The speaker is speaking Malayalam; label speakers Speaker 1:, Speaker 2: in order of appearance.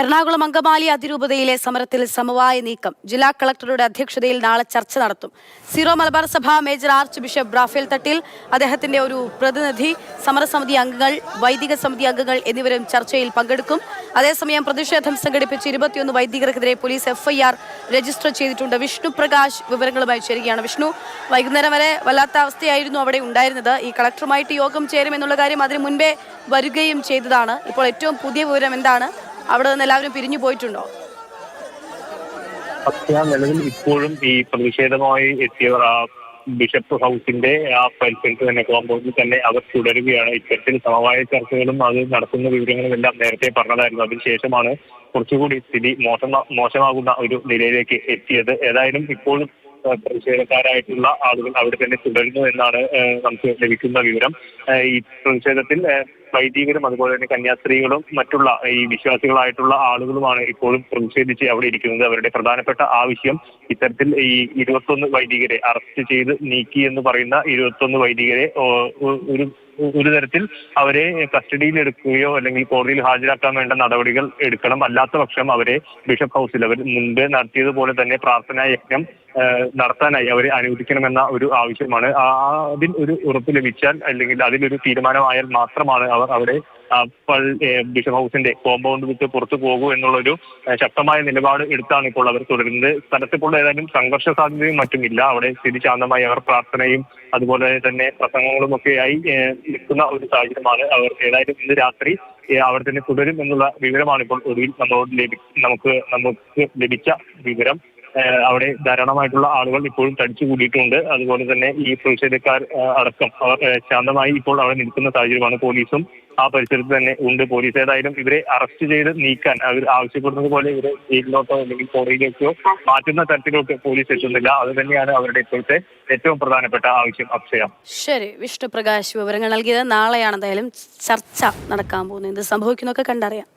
Speaker 1: എറണാകുളം അങ്കമാലി അതിരൂപതയിലെ സമരത്തിൽ സമവായ നീക്കം ജില്ലാ കളക്ടറുടെ അധ്യക്ഷതയിൽ നാളെ ചർച്ച നടത്തും. സീറോ മലബാർ സഭ major archbishop Rafale Thattil അദ്ദേഹത്തിന്റെ ഒരു പ്രതിനിധി സമരസമിതി അംഗങ്ങൾ വൈദിക സമിതി അംഗങ്ങൾ എന്നിവരും ചർച്ചയിൽ പങ്കെടുക്കും. അതേസമയം പ്രതിഷേധം സംഘടിപ്പിച്ച് ഇരുപത്തിയൊന്ന് വൈദികർക്കെതിരെ പോലീസ് എഫ്ഐആർ രജിസ്റ്റർ ചെയ്തിട്ടുണ്ട്. വിഷ്ണു പ്രകാശ് വിവരങ്ങളുമായി ചേരുകയാണ് വിഷ്ണു. വൈകുന്നേരം വരെ വല്ലാത്ത അവസ്ഥയായിരുന്നു അവിടെ ഉണ്ടായിരുന്നത്. ഈ കളക്ടറുമായിട്ട് യോഗം ചേരുമെന്നുള്ള കാര്യം അതിനു മുൻപേ വരികയും ചെയ്തതാണ്. ഇപ്പോൾ ഏറ്റവും പുതിയ വിവരം എന്താണ്? അവിടെ നിന്ന് എല്ലാവരും പിരിഞ്ഞു പോയിട്ടുണ്ടോ?
Speaker 2: നിലവിൽ ഇപ്പോഴും ഈ പ്രതിഷേധമായി എത്തിയവർ ആ ബിഷപ്പ് ഹൗസിന്റെ ആ പരിസരത്ത് തന്നെ കോമ്പൗണ്ടിൽ തന്നെ അവർ തുടരുകയാണ്. ഇത്തരത്തിൽ സമവായ ചർച്ചകളും അത് നടത്തുന്ന വിവരങ്ങളും എല്ലാം നേരത്തെ പറഞ്ഞതായിരുന്നു. അതിനുശേഷമാണ് കുറച്ചുകൂടി സ്ഥിതി മോശം മോശമാകുന്ന ഒരു നിലയിലേക്ക് എത്തിയത്. ഏതായാലും ഇപ്പോഴും പ്രതിഷേധക്കാരായിട്ടുള്ള ആളുകൾ അവിടെ തന്നെ തുടരുന്നു എന്നാണ് നമുക്ക് ലഭിക്കുന്ന വിവരം. ഈ പ്രതിഷേധത്തിൽ വൈദികരും അതുപോലെ തന്നെ കന്യാസ്ത്രീകളും മറ്റുള്ള ഈ വിശ്വാസികളായിട്ടുള്ള ആളുകളുമാണ് ഇപ്പോഴും പ്രതിഷേധിച്ച് അവിടെ ഇരിക്കുന്നത്. അവരുടെ പ്രധാനപ്പെട്ട ആവശ്യം ഇത്തരത്തിൽ ഈ ഇരുപത്തൊന്ന് വൈദികരെ അറസ്റ്റ് ചെയ്ത് നീക്കി എന്ന് പറയുന്ന ഇരുപത്തൊന്ന് വൈദികരെ ഒരു ഒരു തരത്തിൽ അവരെ കസ്റ്റഡിയിൽ എടുക്കുകയോ അല്ലെങ്കിൽ കോടതിയിൽ ഹാജരാക്കാൻ വേണ്ട നടപടികൾ എടുക്കണം. അല്ലാത്ത പക്ഷം അവരെ ബിഷപ്പ് ഹൗസിൽ അവർ മുൻപ് നടത്തിയതുപോലെ തന്നെ പ്രാർത്ഥനാ യജ്ഞം നടത്താനായി അവരെ അനുവദിക്കണമെന്ന ഒരു ആവശ്യമാണ്. അതിൽ ഒരു ഉറപ്പ് ലഭിച്ചാൽ അല്ലെങ്കിൽ അതിലൊരു തീരുമാനമായാൽ മാത്രമാണ് അവർ അവിടെ ബിഷപ്പ് ഹൗസിന്റെ കോമ്പൗണ്ട് വിട്ട് പുറത്തു പോകൂ എന്നുള്ളൊരു ശക്തമായ നിലപാട് എടുത്താണ് ഇപ്പോൾ അവർ തുടരുന്നത്. സ്ഥലത്തിപ്പോൾ ഏതായാലും സംഘർഷ സാധ്യതയും മറ്റുമില്ല. അവിടെ സ്ഥിതി ശാന്തമായി അവർ പ്രാർത്ഥനയും അതുപോലെ തന്നെ പ്രസംഗങ്ങളും ഒക്കെയായി നിൽക്കുന്ന ഒരു സാഹചര്യമാണ് അവർ ഏതായാലും ഇന്ന് രാത്രി അവിടെ തന്നെ തുടരും എന്നുള്ള വിവരമാണ് ഇപ്പോൾ ഒടുവിൽ നമ്മളോട് ലഭി നമുക്ക് നമുക്ക് ലഭിച്ച വിവരം. അവിടെ ധാരാളമായിട്ടുള്ള ആളുകൾ ഇപ്പോഴും തടിച്ചു കൂടിയിട്ടുണ്ട്. അതുപോലെ തന്നെ ഈ പ്രതിഷേധക്കാർ അടക്കം അവർ ശാന്തമായി ഇപ്പോൾ അവിടെ നിൽക്കുന്ന സാഹചര്യമാണ് പോലീസും ആ പരിസരത്ത് തന്നെ ഉണ്ട്. പോലീസ് ഏതായാലും ഇവരെ അറസ്റ്റ് ചെയ്ത് നീക്കാൻ അവർ ആവശ്യപ്പെടുന്നത് പോലെ ഇവരെ ജയിലിലോട്ടോ അല്ലെങ്കിൽ കോടതിയിലേക്കോ മാറ്റുന്ന തരത്തിലോട്ട് പോലീസ് എത്തുന്നില്ല. അത് തന്നെയാണ് അവരുടെ ഇപ്പോഴത്തെ ഏറ്റവും പ്രധാനപ്പെട്ട ആവശ്യം അക്ഷയം.
Speaker 1: ശരി വിഷ്ണുപ്രകാശ് വിവരങ്ങൾ നൽകിയത് നാളെയാണ്. എന്തായാലും ചർച്ച നടക്കാൻ പോകുന്നത് എന്ത് സംഭവിക്കുന്നൊക്കെ കണ്ടറിയാം.